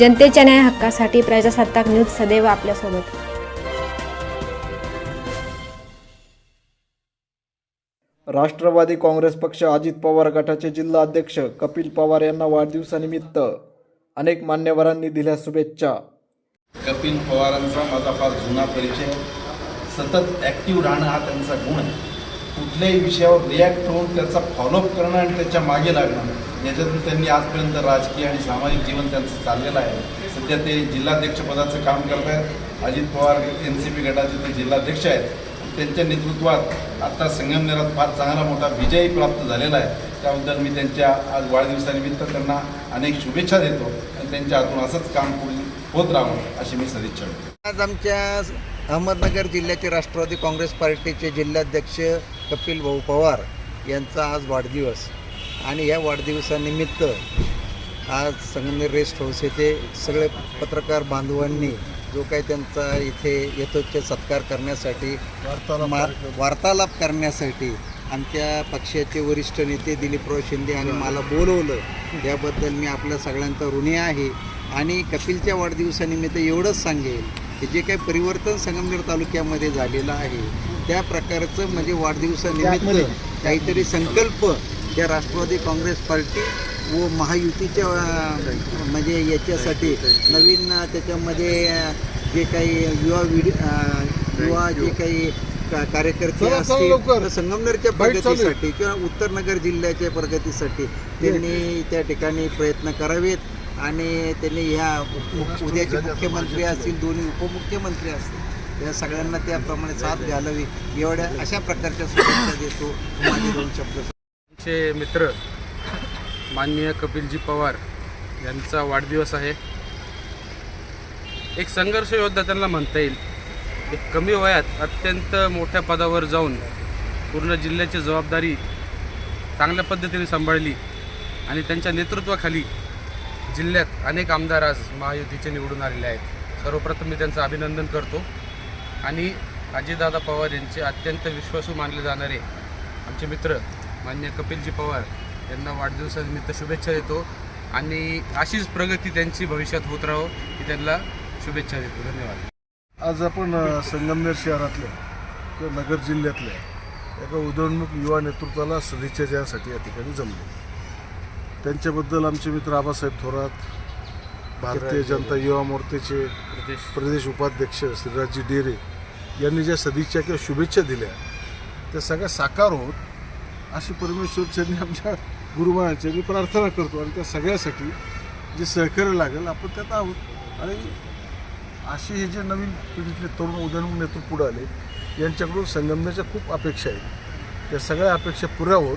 जनतेच्या न्याय हक्कासाठी प्रजासत्ताक न्यूज सदैव आपल्यासोबत. राष्ट्रवादी काँग्रेस पक्ष अजित पवार गटाचे जिल्हा अध्यक्ष कपिल पवार यांना वाढदिवसानिमित्त अनेक मान्यवरांनी दिल्या शुभेच्छा. कपिल पवारांचा माझा फार जुना परिचय. सतत ॲक्टिव्ह राहणं हा त्यांचा गुण आहे. कुठल्याही विषयावर रिॲक्ट होऊन त्याचा फॉलोअप करणं आणि त्याच्यामागे लागणं याच्यातून त्यांनी आजपर्यंत राजकीय आणि सामाजिक जीवन त्यांचं चाललेलं आहे. सध्या ते जिल्हाध्यक्षपदाचं काम करत आहेत. Ajit Pawar N C P गटाचे ते जिल्हाध्यक्ष आहेत. त्यांच्या नेतृत्वात आता संगमनेरात फार चांगला मोठा विजयही प्राप्त झालेला आहे. त्याबद्दल मी त्यांच्या आज वाढदिवसानिमित्त त्यांना अनेक शुभेच्छा देतो आणि त्यांच्या हातून असंच काम होत राहावं अशी मी सदिच्छा देतो आज आमच्या अहमदनगर जिल्ह्याचे राष्ट्रवादी काँग्रेस पार्टीचे जिल्हाध्यक्ष कपिल भाऊ पवार यांचा आज वाढदिवस. आणि या वाढदिवसानिमित्त आज संगमनेर रेस्ट हाऊस येथे सगळे पत्रकार बांधवांनी जो काही त्यांचा इथे यथोचित सत्कार करण्यासाठी वार्तालाप करण्यासाठी आमच्या पक्षाचे वरिष्ठ नेते दिलीपराव शिंदे आणि मला बोलवलं. त्याबद्दल मी आपल्या सगळ्यांचा ऋणी आहे. आणि कपिलच्या वाढदिवसानिमित्त एवढंच सांगेल की जे काही परिवर्तन संगमनेर तालुक्यामध्ये झालेलं आहे त्या प्रकारचं म्हणजे वाढदिवसानिमित्त काहीतरी संकल्प त्या राष्ट्रवादी काँग्रेस पार्टी व महायुतीच्या म्हणजे याच्यासाठी नवीन त्याच्यामध्ये जे काही युवा विड युवा जे काही कार्यकर्ते असतील तर संगमनेरच्या प्रगतीसाठी किंवा उत्तर नगर जिल्ह्याच्या प्रगतीसाठी त्यांनी त्या ठिकाणी प्रयत्न करावेत. आणि त्यांनी ह्या उद्याचे मुख्यमंत्री असतील दोन्ही उपमुख्यमंत्री असतील या सगळ्यांना त्याप्रमाणे साथ घालावी एवढ्या अशा प्रकारच्या शुभेच्छा देतो. माझे दोन शब्द. आमचे मित्र माननीय कपिलजी पवार यांचा वाढदिवस आहे. एक संघर्ष योद्धा त्यांना म्हणता येईल. एक कमी वयात अत्यंत मोठ्या पदावर जाऊन पूर्ण जिल्ह्याची जबाबदारी चांगल्या पद्धतीने सांभाळली आणि त्यांच्या नेतृत्वाखाली जिल्ह्यात अनेक आमदार आज महायुतीचे निवडून आलेले आहेत. सर्वप्रथम मी त्यांचं अभिनंदन करतो. आणि अजितदादा पवार यांचे अत्यंत विश्वासू मानले जाणारे आमचे मित्र मान्य कपिलजी पवार यांना वाढदिवसानिमित्त शुभेच्छा देतो. आणि अशीच प्रगती त्यांची भविष्यात होत राहो ही त्यांना शुभेच्छा देतो. धन्यवाद. आज आपण संगमनेर शहरातल्या किंवा नगर जिल्ह्यातल्या एका उदयोन्मुख युवा नेतृत्वाला सदिच्छा द्यासाठी या ठिकाणी जमलो. त्यांच्याबद्दल आमचे मित्र आबासाहेब थोरात भारतीय जनता युवा मोर्चाचे प्रदेश. उपाध्यक्ष श्रीराजजी डेरे यांनी ज्या सदिच्छा किंवा शुभेच्छा दिल्या त्या सगळ्या साकार होत अशी परमेश्वरच्यांनी आमच्या गुरुमायांनी प्रार्थना करतो आणि त्या सगळ्यासाठी जे सहकार्य लागेल आपण त्यात आहोत. आणि अशी हे जे नवीन पिढीतले तरुण उदयोन्मुख नेतृत्व पुढे आले यांच्याकडून संगमनेरच्या खूप अपेक्षा आहेत. त्या सगळ्या अपेक्षा पुऱ्या होत.